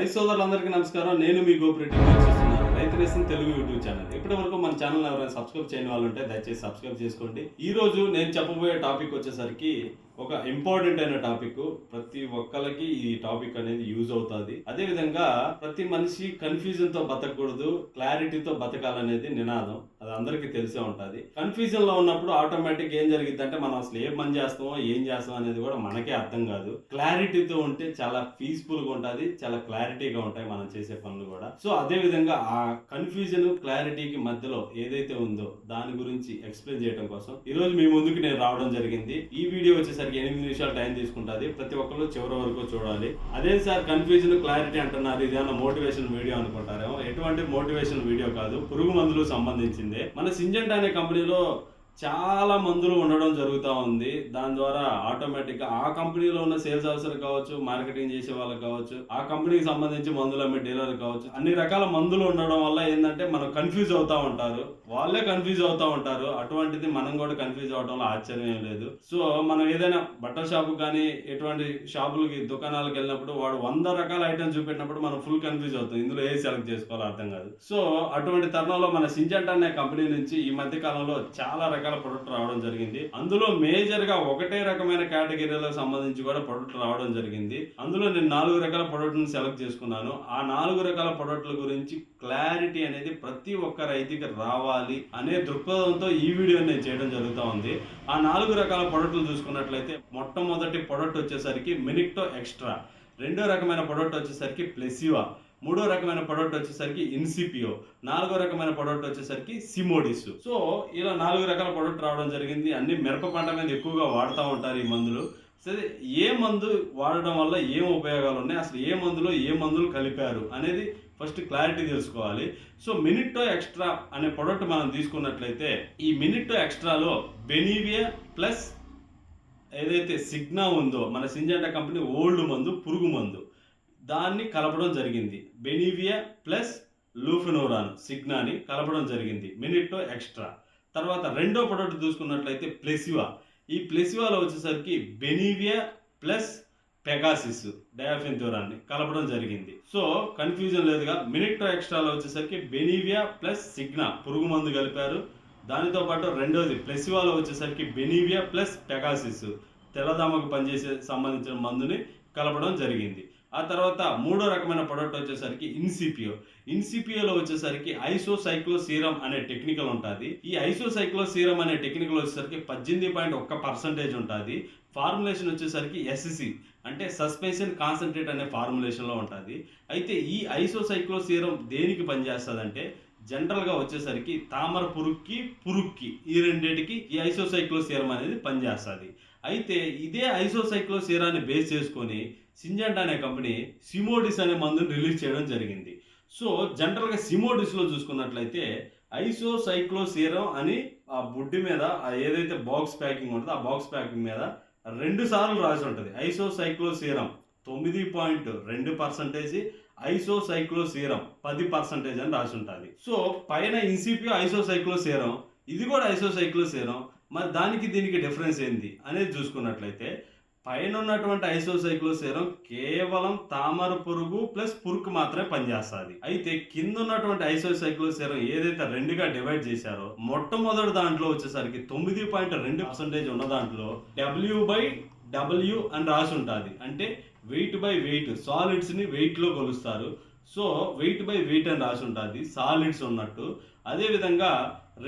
రైతు సోదరులందరికీ నమస్కారం. నేను మీ గోపిరెడ్డి చూస్తున్నాను రైతు రేసిన తెలుగు యూట్యూబ్ ఛానల్. ఇప్పటి వరకు మన ఛానల్ ఎవరైనా సబ్స్క్రైబ్ చేయని వాళ్ళు ఉంటే దయచేసి సబ్స్క్రైబ్ చేసుకోండి. ఈ రోజు నేను చెప్పబోయే టాపిక్ వచ్చేసరికి ఒక ఇంపార్టెంట్ అయిన టాపిక్ ప్రతి ఒక్కరికి ఈ టాపిక్ అనేది యూజ్ అవుతుంది. అదే విధంగా ప్రతి మనిషి కన్ఫ్యూజన్తో బతకూడదు క్లారిటీతో బతకాలనేది నినాదం. అది అందరికీ తెలిసే ఉంటుంది. కన్ఫ్యూజన్లో ఉన్నప్పుడు ఆటోమేటిక్ ఏం జరిగింది అంటే మనం అసలు ఏ పని చేస్తామో ఏం చేస్తాం అనేది కూడా మనకే అర్థం కాదు. క్లారిటీతో ఉంటే చాలా పీస్ఫుల్గా ఉంటుంది చాలా క్లారిటీగా ఉంటాయి మనం చేసే పనులు కూడా. సో అదే విధంగా ఆ కన్ఫ్యూజన్ క్లారిటీకి మధ్యలో ఏదైతే ఉందో దాని గురించి ఎక్స్ప్లెయిన్ చేయడం కోసం ఈ రోజు మీ ముందుకు నేను రావడం జరిగింది. ఈ వీడియో వచ్చేసరికి ఎనిమిది నిమిషాలు టైం తీసుకుంటుంది. ప్రతి ఒక్కరు చివరి వరకు చూడాలి. అదే సార్ కన్ఫ్యూజన్ క్లారిటీ అంటున్నారు. ఇది మోటివేషన్ వీడియో అనుకుంటారేమో? ఎటువంటి మోటివేషన్ వీడియో కాదు. పురుగు మందులు సంబంధించిందే. మన సింజెంట్ అనే కంపెనీలో చాలా మందులు ఉండడం జరుగుతూ ఉంది. దాని ద్వారా ఆటోమేటిక్గా ఆ కంపెనీలో ఉన్న సేల్స్ ఆఫీసర్ కావచ్చు మార్కెటింగ్ చేసే వాళ్ళకి కావచ్చు ఆ కంపెనీకి సంబంధించి మందులు అమ్మే డీలర్ కావచ్చు అన్ని రకాల మందులు ఉండడం వల్ల ఏంటంటే మనం కన్ఫ్యూజ్ అవుతూ ఉంటారు. వాళ్ళే కన్ఫ్యూజ్ అవుతూ ఉంటారు. అటువంటిది మనం కూడా కన్ఫ్యూజ్ అవడంలో ఆశ్చర్యం ఏం లేదు. సో మనం ఏదైనా బట్టల షాపు కానీ ఎటువంటి షాపులకి దుకాణాలకు వెళ్ళినప్పుడు వాడు వంద రకాల ఐటమ్స్ చూపెట్టినప్పుడు మనం ఫుల్ కన్ఫ్యూజ్ అవుతాం. ఇందులో ఏది సెలెక్ట్ చేసుకోవాలో అర్థం కాదు. సో అటువంటి తరుణంలో మన సింజెంట్ అనే కంపెనీ నుంచి ఈ మధ్య కాలంలో చాలా రకాల ప్రొడక్ట్ రావడం జరిగింది. అందులో మేజర్గా ఒకటే రకమైన కేటగిరీలకు సంబంధించి కూడా ప్రొడక్ట్ రావడం జరిగింది. అందులో నేను నాలుగు రకాల ప్రొడక్ట్ సెలెక్ట్ చేసుకున్నాను. ఆ నాలుగు రకాల ప్రొడక్ట్ల గురించి క్లారిటీ అనేది ప్రతి ఒక్క రైతుకి రావాలి అనే దృక్పథంతో ఈ వీడియో నేను చేయడం జరుగుతూ ఉంది. ఆ నాలుగు రకాల ప్రొడక్ట్లు చూసుకున్నట్లయితే మొట్టమొదటి ప్రొడక్ట్ వచ్చేసరికి మినిక్టో ఎక్స్ట్రా రెండో రకమైన ప్రొడక్ట్ వచ్చేసరికి ప్లెసివా మూడో రకమైన ప్రొడక్ట్ వచ్చేసరికి ఇన్సిపియో నాలుగో రకమైన ప్రొడక్ట్ వచ్చేసరికి సిమోడిస్ సో ఇలా నాలుగు రకాల ప్రొడక్ట్ రావడం జరిగింది. అన్ని మిరప పంట మీద ఎక్కువగా వాడుతూ ఉంటారు ఈ మందులు. సరే ఏ మందు వాడడం వల్ల ఏం ఉపయోగాలు ఉన్నాయి? అసలు ఏ మందులో ఏ మందులు కలిపారు? అనేది ఫస్ట్ క్లారిటీ తెలుసుకోవాలి. సో మినిట్టో ఎక్స్ట్రా అనే ప్రొడక్ట్ మనం తీసుకున్నట్లయితే ఈ మినిట్టో ఎక్స్ట్రాలో బెనీవియా ప్లస్ ఏదైతే సిగ్నా ఉందో మన సింజంటా కంపెనీ ఓల్డ్ మందు పురుగు మందు దాన్ని కలపడం జరిగింది. బెనీవియా ప్లస్ లూఫినోరాన్ సిగ్నాని కలపడం జరిగింది మినిట్టో ఎక్స్ట్రా. తర్వాత రెండో ప్రొడక్ట్ చూసుకున్నట్లయితే ప్లెసివా ఈ ప్లెసివాలో వచ్చేసరికి బెనీవియా ప్లస్ పెగాసిస్ డయాఫిన్థోరాన్ని కలపడం జరిగింది. సో కన్ఫ్యూజన్ లేదుగా మినిట్టో ఎక్స్ట్రాలో వచ్చేసరికి బెనీవియా ప్లస్ సిగ్నా పురుగు మందు కలిపారు. దానితో పాటు రెండోది ప్లెసివాలో వచ్చేసరికి బెనీవియా ప్లస్ పెగాసిస్ తెల్లదామకు పనిచేసే సంబంధించిన మందుని కలపడం జరిగింది. ఆ తర్వాత మూడో రకమైన ప్రొడక్ట్ వచ్చేసరికి ఇన్సిపియో. ఇన్సిపియోలో వచ్చేసరికి ఐసోసైక్లో సీరం అనే టెక్నికల్ ఉంటుంది. ఈ ఐసోసైక్లో సీరం అనే టెక్నికల్ వచ్చేసరికి పద్దెనిమిది పాయింట్ ఒక్క పర్సెంటేజ్ ఉంటుంది. ఫార్ములేషన్ వచ్చేసరికి ఎస్సి అంటే సస్పెన్షన్ కాన్సన్ట్రేట్ అనే ఫార్ములేషన్లో ఉంటుంది. అయితే ఈ ఐసోసైక్లో సీరం దేనికి పనిచేస్తుందంటే జనరల్గా వచ్చేసరికి తామర పురుగుకి పురుగుకి ఈ రెండింటికి ఈ ఐసోసైక్లో సీరం అనేది పనిచేస్తుంది. అయితే ఇదే ఐసోసైక్లో సీరాన్ని బేస్ చేసుకొని సింజెంట్ అనే కంపెనీ సిమోడిస్ అనే మందుని రిలీజ్ చేయడం జరిగింది. సో జనరల్గా సిమోడిస్లో చూసుకున్నట్లయితే ఐసోసైక్లోసీరం అని ఆ బుడ్డి మీద ఏదైతే బాక్స్ ప్యాకింగ్ ఉంటుందో ఆ బాక్స్ ప్యాకింగ్ మీద రెండు సార్లు రాసి ఉంటుంది ఐసోసైక్లోసీరం తొమ్మిది పాయింట్ రెండు పర్సెంటేజ్ ఐసోసైక్లోసీరం పది పర్సెంటేజ్ అని రాసి ఉంటుంది సో పైన ఇన్సిపియో ఐసోసైక్లోసీరం ఇది కూడా ఐసోసైక్లోసీరం. మరి దానికి దీనికి డిఫరెన్స్ ఏంది అనేది చూసుకున్నట్లయితే పైన ఉన్నటువంటి ఐసోసైక్లోసేరం కేవలం తామర పురుగు ప్లస్ పురుగు మాత్రమే పనిచేస్తుంది. అయితే కింద ఉన్నటువంటి ఐసోసైక్లోసేరం ఏదైతే రెండుగా డివైడ్ చేశారో మొట్టమొదటి దాంట్లో వచ్చేసరికి తొమ్మిది పాయింట్ రెండు పర్సెంటేజ్ ఉన్న దాంట్లో డబ్ల్యూ బై డబ్ల్యూ అని రాసి ఉంటుంది. అంటే వెయిట్ బై వెయిట్ సాలిడ్స్ని వెయిట్లో కొలుస్తారు. సో వెయిట్ బై వెయిట్ అని రాసి ఉంటుంది సాలిడ్స్ ఉన్నట్టు. అదేవిధంగా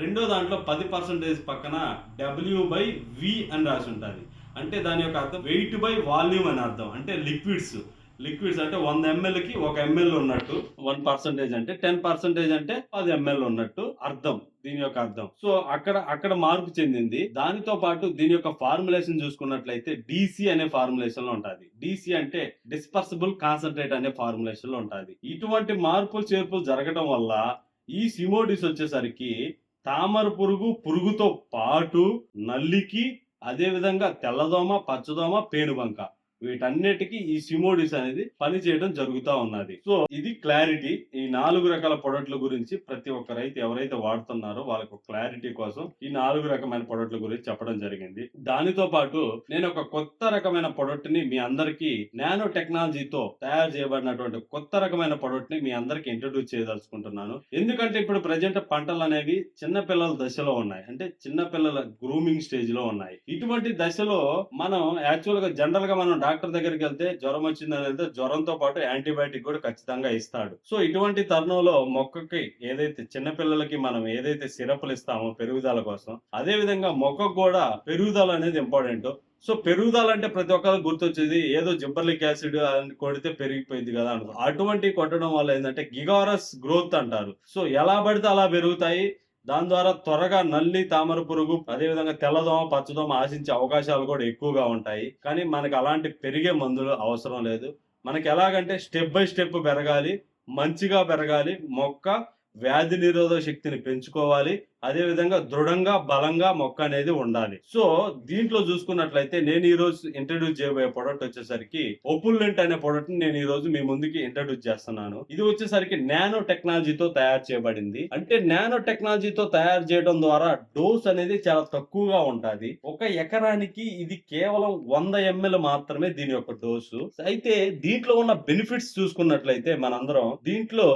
రెండో దాంట్లో పది పర్సెంటేజ్ పక్కన డబ్ల్యూ బై వి అని రాసి ఉంటుంది. అంటే దాని యొక్క అర్థం వెయిట్ బై వాల్యూమ్ అని అర్థం. అంటే లిక్విడ్స్ లిక్విడ్స్ అంటే వంద ఎంఎల్కి ఒక ఎంఎల్ ఉన్నట్టు. వన్ పర్సెంటేజ్ అంటే టెన్ పర్సెంటేజ్ అంటే పది ఎంఎల్ ఉన్నట్టు అర్థం. దీని యొక్క అర్థం. సో అక్కడ అక్కడ మార్పు చెందింది. దానితో పాటు దీని యొక్క ఫార్ములేషన్ చూసుకున్నట్లయితే డిసి అనే ఫార్ములేషన్లో ఉంటుంది. డిసి అంటే డిస్పర్సిబుల్ కాన్సన్ట్రేట్ అనే ఫార్ములేషన్లో ఉంటుంది. ఇటువంటి మార్పులు చేర్పులు జరగడం వల్ల ఈ సిమోడిస్ వచ్చేసరికి తామర పురుగు పురుగుతో పాటు నల్లికి అదేవిధంగా తెల్లదోమ పచ్చదోమ పేనుబంక. వీటన్నిటికీ ఈ సిమోడిస్ అనేది పని చేయడం జరుగుతూ ఉన్నది. సో ఇది క్లారిటీ. ఈ నాలుగు రకాల ప్రొడక్ట్ల గురించి ప్రతి ఒక్క రైతు ఎవరైతే వాడుతున్నారో వాళ్ళకు క్లారిటీ కోసం ఈ నాలుగు రకమైన ప్రొడక్ట్ల గురించి చెప్పడం జరిగింది. దానితో పాటు నేను ఒక కొత్త రకమైన ప్రొడక్ట్ని మీ అందరికి నానో టెక్నాలజీతో తయారు చేయబడినటువంటి కొత్త రకమైన ప్రొడక్ట్ని మీ అందరికి ఇంట్రడ్యూస్ చేయదలుచుకుంటున్నాను. ఎందుకంటే ఇప్పుడు ప్రజెంట్ పంటలు అనేవి చిన్న పిల్లల దశలో ఉన్నాయి. అంటే చిన్న పిల్లల గ్రూమింగ్ స్టేజ్లో ఉన్నాయి. ఇటువంటి దశలో మనం యాక్చువల్గా జనరల్గా మనం డాక్టర్ దగ్గరికి వెళ్తే జ్వరం వచ్చిందని వెళ్తే జ్వరంతో పాటు యాంటీబయాటిక్ కూడా ఖచ్చితంగా ఇస్తాడు. సో ఇటువంటి తరుణంలో మొక్కకి ఏదైతే చిన్న పిల్లలకి మనం ఏదైతే సిరప్లు ఇస్తామో పెరుగుదల కోసం అదే విధంగా మొక్కకు కూడా పెరుగుదల అనేది ఇంపార్టెంట్. సో పెరుగుదల అంటే ప్రతి ఒక్కరు గుర్తొచ్చేది ఏదో జిబ్బర్లిక్ యాసిడ్ అని కొడితే పెరిగిపోయింది కదా అనుకో. అటువంటి కొట్టడం వల్ల ఏంటంటే గిగారస్ గ్రోత్ అంటారు. సో ఎలా పడితే అలా పెరుగుతాయి. దాని ద్వారా త్వరగా నల్లి తామర పురుగు అదేవిధంగా తెల్లదోమ పచ్చదోమ ఆశించే అవకాశాలు కూడా ఎక్కువగా ఉంటాయి. కానీ మనకు అలాంటి పెరిగే మందులు అవసరం లేదు. మనకి ఎలాగంటే స్టెప్ బై స్టెప్ పెరగాలి మంచిగా పెరగాలి మొక్క వ్యాధి నిరోధక శక్తిని పెంచుకోవాలి అదే విధంగా దృఢంగా బలంగా మొక్క అనేది ఉండాలి. సో దీంట్లో చూసుకున్నట్లయితే నేను ఈ రోజు ఇంట్రడ్యూస్ చేయబోయే ప్రొడక్ట్ వచ్చేసరికి ఒపుల్లెంట్ అనే ప్రొడక్ట్ని నేను ఈ రోజు మీ ముందుకి ఇంట్రడ్యూస్ చేస్తున్నాను. ఇది వచ్చేసరికి నానో టెక్నాలజీతో తయారు చేయబడింది. అంటే నానో టెక్నాలజీతో తయారు చేయడం ద్వారా డోస్ అనేది చాలా తక్కువగా ఉంటుంది. ఒక ఎకరానికి ఇది కేవలం వంద ఎంఎల్ మాత్రమే దీని యొక్క డోసు అయితే దీంట్లో ఉన్న బెనిఫిట్స్ చూసుకున్నట్లయితే మనందరం దీంట్లో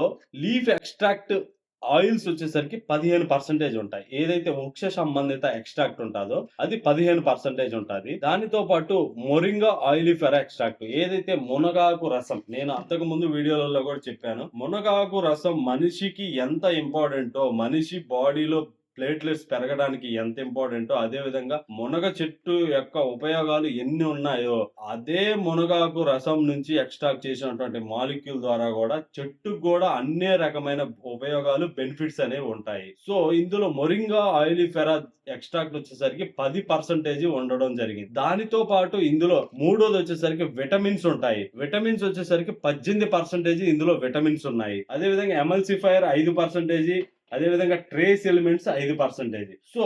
లీఫ్ ఎక్స్ట్రాక్ట్ ఆయిల్స్ వచ్చేసరికి పదిహేను పర్సెంటేజ్ ఉంటాయి. ఏదైతే వృక్ష సంబంధిత ఎక్స్ట్రాక్ట్ ఉంటుందో అది పదిహేను పర్సెంటేజ్ ఉంటుంది. దానితో పాటు మొరింగా ఆయిలీ ఫెరా ఎక్స్ట్రాక్ట్ ఏదైతే మునగాకు రసం నేను అంతకు ముందు వీడియోలలో కూడా చెప్పాను. మునగాకు రసం మనిషికి ఎంత ఇంపార్టెంటో మనిషి బాడీలో ప్లేట్లెట్స్ పెరగడానికి ఎంత ఇంపార్టెంటో అదే విధంగా మునగ చెట్టు యొక్క ఉపయోగాలు ఎన్ని ఉన్నాయో అదే మునగాకు రసం నుంచి ఎక్స్ట్రాక్ట్ చేసినటువంటి మాలిక్యూల్ ద్వారా కూడా చెట్టుకు కూడా అన్ని రకమైన ఉపయోగాలు బెనిఫిట్స్ అనేవి ఉంటాయి. సో ఇందులో మొరింగా ఆయిలిఫెరా ఎక్స్ట్రాక్ట్ వచ్చేసరికి పది పర్సెంటేజ్ ఉండడం జరిగింది. దానితో పాటు ఇందులో మూడోది వచ్చేసరికి విటమిన్స్ ఉంటాయి. విటమిన్స్ వచ్చేసరికి పద్దెనిమిది పర్సెంటేజ్ ఇందులో విటమిన్స్ ఉన్నాయి. అదే విధంగా ఎమల్సిఫైర్ ఐదు పర్సెంటేజ్ అదే విధంగా ట్రేస్ ఎలిమెంట్స్ ఐదు పర్సెంటేజ్. సో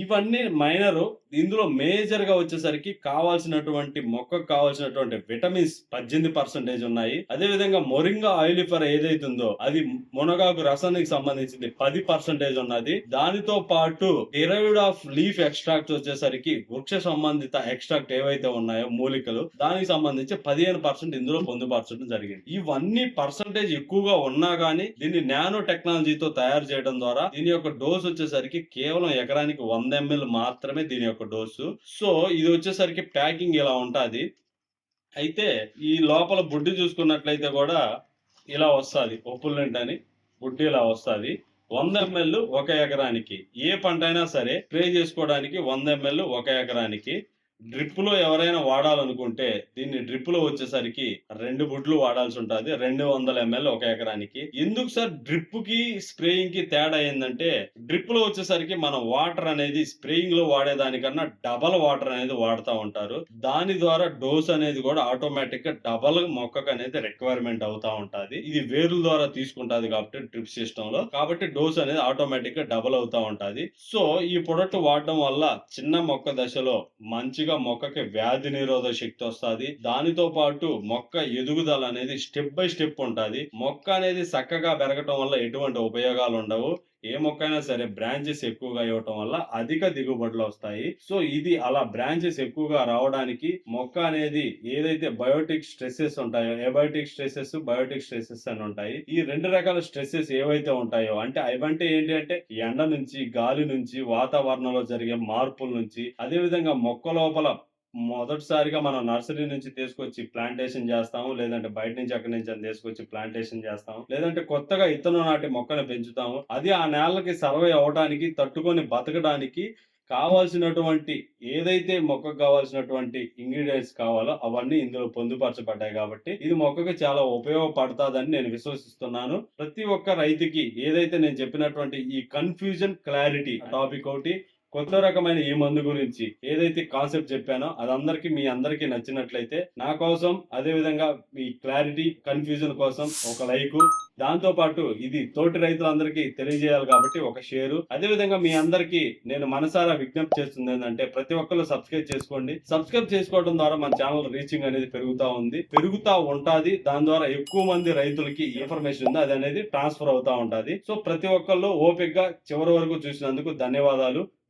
ఇవన్నీ మైనర్. ఇందులో మేజర్గా వచ్చేసరికి కావాల్సినటువంటి మొక్కకు కావాల్సినటువంటి విటమిన్స్ పద్దెనిమిది పర్సెంటేజ్ ఉన్నాయి. అదే విధంగా మొరింగా ఆయిలిఫర్ ఏదైతే ఉందో అది మునగాకు రసానికి సంబంధించింది పది పర్సెంటేజ్ ఉన్నది. దానితో పాటు డిరైవ్డ్ ఆఫ్ లీఫ్ ఎక్స్ట్రాక్ట్ వచ్చేసరికి వృక్ష సంబంధిత ఎక్స్ట్రాక్ట్ ఏవైతే ఉన్నాయో మూలికలు దానికి సంబంధించి పదిహేను పర్సెంట్ ఇందులో పొందుపరచడం జరిగింది. ఇవన్నీ పర్సెంటేజ్ ఎక్కువగా ఉన్నా గానీ దీన్ని నానో టెక్నాలజీతో తయారు చేయడం ద్వారా దీని యొక్క డోస్ వచ్చేసరికి కేవలం ఎకరానికి వంద ఎంఎల్ మాత్రమే దీని యొక్క డోసు. సో ఇది వచ్చేసరికి ప్యాకింగ్ ఇలా ఉంటుంది. అయితే ఈ లోపల బుడ్డి చూసుకున్నట్లయితే కూడా ఇలా వస్తుంది. ఒప్పులెంట్ అని బుడ్డి ఇలా వస్తుంది. వంద ఎంఎల్ ఒక ఎకరానికి ఏ పంట అయినా సరే స్ప్రే చేసుకోవడానికి వంద ఎంఎల్ ఒక ఎకరానికి డ్రిప్లో ఎవరైనా వాడాలనుకుంటే దీన్ని డ్రిప్లో వచ్చేసరికి రెండు బుడ్లు వాడాల్సి ఉంటుంది. రెండు వందల ఎంఎల్ ఒక ఎకరానికి. ఎందుకు సార్? డ్రిప్కి స్ప్రేయింగ్కి తేడా ఏంటంటే డ్రిప్లో వచ్చేసరికి మనం వాటర్ అనేది స్ప్రేయింగ్లో వాడేదానికన్నా డబల్ వాటర్ అనేది వాడుతూ ఉంటారు. దాని ద్వారా డోస్ అనేది కూడా ఆటోమేటిక్గా డబల్ మొక్కకు అనేది రిక్వైర్మెంట్ అవుతా ఉంటుంది. ఇది వేరుల ద్వారా తీసుకుంటుంది కాబట్టి డ్రిప్ సిస్టమ్లో కాబట్టి డోస్ అనేది ఆటోమేటిక్గా డబల్ అవుతా ఉంటుంది. సో ఈ ప్రొడక్ట్ వాడడం వల్ల చిన్న మొక్క దశలో మంచిగా మొక్కకి వ్యాధి నిరోధక శక్తి వస్తుంది. దానితో పాటు మొక్క ఎదుగుదల అనేది స్టెప్ బై స్టెప్ ఉంటుంది. మొక్క అనేది చక్కగా పెరగటం వల్ల ఎటువంటి ఉపయోగాలు ఉండవు. ఏ మొక్క అయినా సరే బ్రాంచెస్ ఎక్కువగా ఇవ్వటం వల్ల అధిక దిగుబడులు వస్తాయి. సో ఇది అలా బ్రాంచెస్ ఎక్కువగా రావడానికి మొక్క అనేది ఏదైతే బయోటిక్ స్ట్రెస్సెస్ ఉంటాయో ఏబయోటిక్ స్ట్రెసెస్ బయోటిక్ స్ట్రెసెస్ అని ఉంటాయి. ఈ రెండు రకాల స్ట్రెస్సెస్ ఏవైతే ఉంటాయో అంటే అవంటే ఏంటి అంటే ఎండ నుంచి గాలి నుంచి వాతావరణంలో జరిగే మార్పుల నుంచి అదే విధంగా మొక్క లోపల మొదటిసారిగా మనం నర్సరీ నుంచి తీసుకొచ్చి ప్లాంటేషన్ చేస్తాము లేదంటే బయట నుంచి అక్కడి నుంచి అని తీసుకొచ్చి ప్లాంటేషన్ చేస్తాము లేదంటే కొత్తగా ఇత్తనం నాటి మొక్కను పెంచుతాము. అది ఆ నేలకి సర్వే అవ్వడానికి తట్టుకొని బతకడానికి కావాల్సినటువంటి ఏదైతే మొక్కకు కావాల్సినటువంటి ఇంగ్రీడియంట్స్ కావాలో అవన్నీ ఇందులో పొందుపరచబడ్డాయి కాబట్టి ఇది మొక్కకు చాలా ఉపయోగపడుతుందని నేను విశ్వసిస్తున్నాను. ప్రతి ఒక్క రైతుకి ఏదైతే నేను చెప్పినటువంటి ఈ కన్ఫ్యూజన్ క్లారిటీ టాపిక్ ఒకటి కొత్త రకమైన ఈ మందు గురించి ఏదైతే కాన్సెప్ట్ చెప్పానో అది అందరికి మీ అందరికి నచ్చినట్లయితే నా కోసం అదే విధంగా మీ క్లారిటీ కన్ఫ్యూజన్ కోసం ఒక లైక్ దాంతో పాటు ఇది తోటి రైతులందరికీ తెలియజేయాలి కాబట్టి ఒక షేరు అదే విధంగా మీ అందరికీ నేను మనసారా విజ్ఞప్తి చేస్తుంది ఏంటంటే ప్రతి ఒక్కరు సబ్స్క్రైబ్ చేసుకోండి. సబ్స్క్రైబ్ చేసుకోవడం ద్వారా మన ఛానల్ రీచింగ్ అనేది పెరుగుతా ఉంది. పెరుగుతా ఉంటుంది. దాని ద్వారా ఎక్కువ మంది రైతులకి ఇన్ఫర్మేషన్ ఉంది. అది అనేది ట్రాన్స్ఫర్ అవుతా ఉంటుంది. సో ప్రతి ఒక్కళ్ళు ఓపిక్గా చివరి వరకు చూసినందుకు ధన్యవాదాలు.